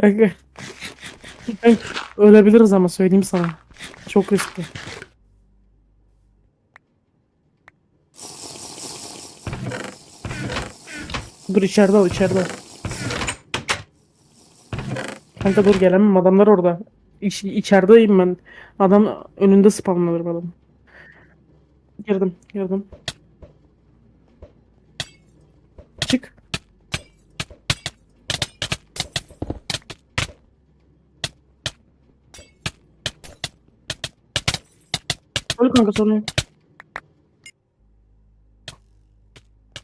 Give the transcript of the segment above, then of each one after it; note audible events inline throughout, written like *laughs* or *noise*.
Kanka. Ölebiliriz ama söyleyeyim sana. Çok riskli. Dur içeride ol içeride. Kanka dur gelemem adamlar orada. İç, içerideyim ben. Adam önünde spamlanır adam. Girdim girdim. Öyle kanka yok.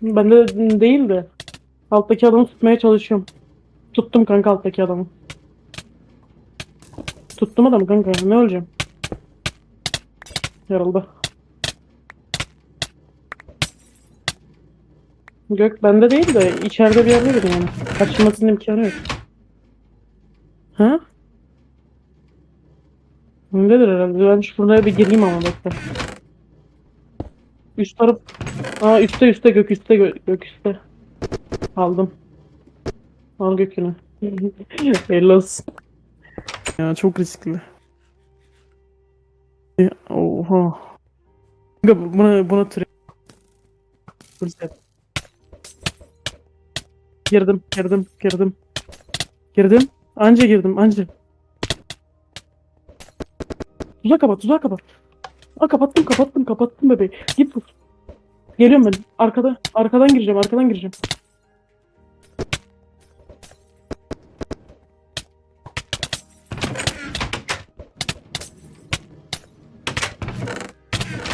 Ben de değil de alttaki adamı tutmaya çalışıyorum. Tuttum kanka alttaki adamı. Tuttum adamı kanka. Ne olacağım? Yarıldı. Gök bende değil de içeride bir yerdeydi yani. Kaçırmasının imkanı yok. Ha? Öndedir herhalde. Ben şuraya bir gireyim ama bekle. Üst taraf... Aa üstte üstte gök üstte gö gök üstte. Aldım. Al gökünü. *laughs* Helal olsun. Ya çok riskli. Ya, Oha. Kanka buna buna türe. Fırsat. Girdim, girdim, girdim. Girdim. Anca girdim, anca. Tuzağa kapat, tuzağa kapat. Aa kapattım, kapattım, kapattım bebeği. Git bu. Geliyorum ben. Arkada, arkadan gireceğim, arkadan gireceğim.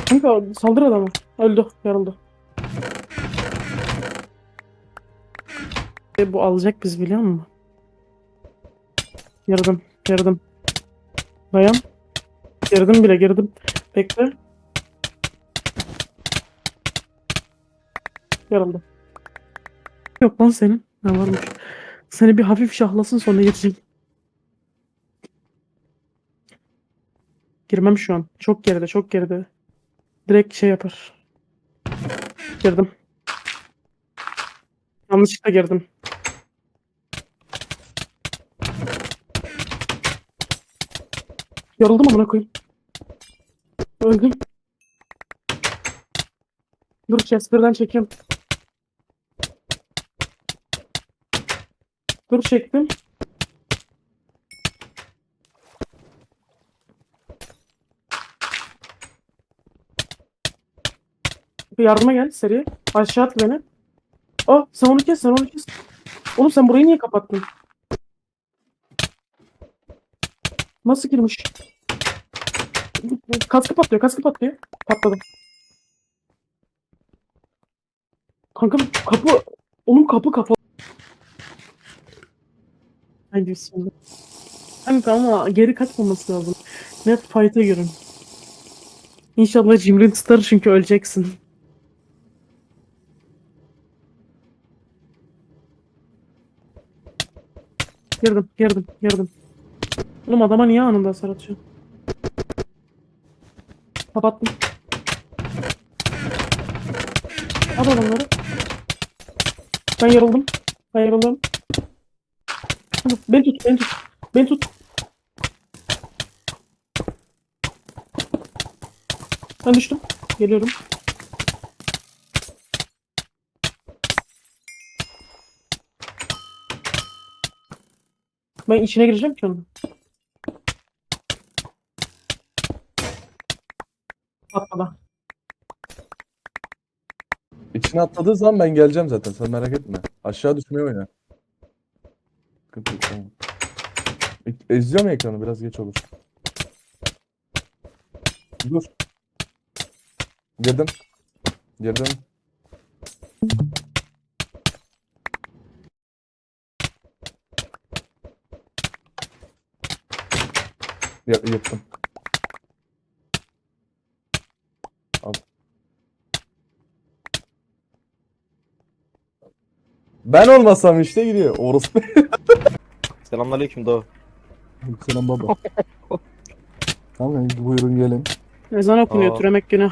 Kanka saldır adamı. Öldü, yarıldı. E, Bu alacak biz biliyor musun? Girdim, girdim. Dayan. Girdim bile, girdim. Bekle. Yarıldı. Yok lan senin. Ne varmış. Seni bir hafif şahlasın sonra geçecek. Girmem şu an. Çok geride, çok geride. Direkt şey yapar. Girdim. Yanlışlıkla girdim. Yoruldum amına koyayım. Öldüm. Dur Casper'dan çekiyorum. Dur çektim. Bir yardıma gel seri. Aşağı at beni. Aa sen onu kes sen onu kes. Oğlum sen burayı niye kapattın? Nasıl girmiş? Kaskı patlıyor, kaskı patlıyor. Patladı. Kanka kapı... Oğlum kapı kapalı. Haydi bismillah. Kanka ama geri kaçmaması lazım. Net fight'a girin. İnşallah Cimri tutar çünkü öleceksin. Girdim, girdim, girdim. Oğlum adama niye anında hasar atıyor? Kapattım. Al adamları. Ben yarıldım. Ben yarıldım. Beni tut, beni tut. Beni tut. Ben düştüm. Geliyorum. Ben içine gireceğim ki onun. Atmadan. İçine atladığı zaman ben geleceğim zaten. Sen merak etme. Aşağı düşmeye oyna. Sıkıntı yok, tamam. E- Eziyorum ekranı biraz geç olur. Dur. Girdim. Girdim. Ya, yıktım. Al. Ben olmasam işte gidiyor. Orospu. *laughs* Selamünaleyküm Doğu. Selam baba. tamam buyurun gelin. Ezan okunuyor Aa. türemek günü.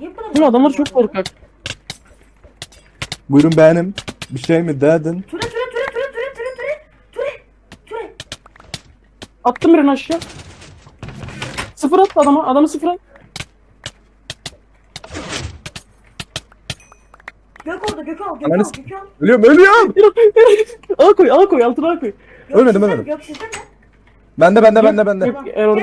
Oğlum adamlar çok korkak. Buyurun beğenim. Bir şey mi dedin? Ture ture ture ture ture ture ture. Ture. Ture. Attım birini aşağı. Sıfır at adama. Adamı sıfır at. Gök orada gök al gök Ananı al s- gök al. Ölüyorum ölüyorum. A koy A koy altına A koy. Gök Ölmedim, sizde mi? ölmedim. Gök sizde mi? Bende bende bende bende. Yok, eğer orada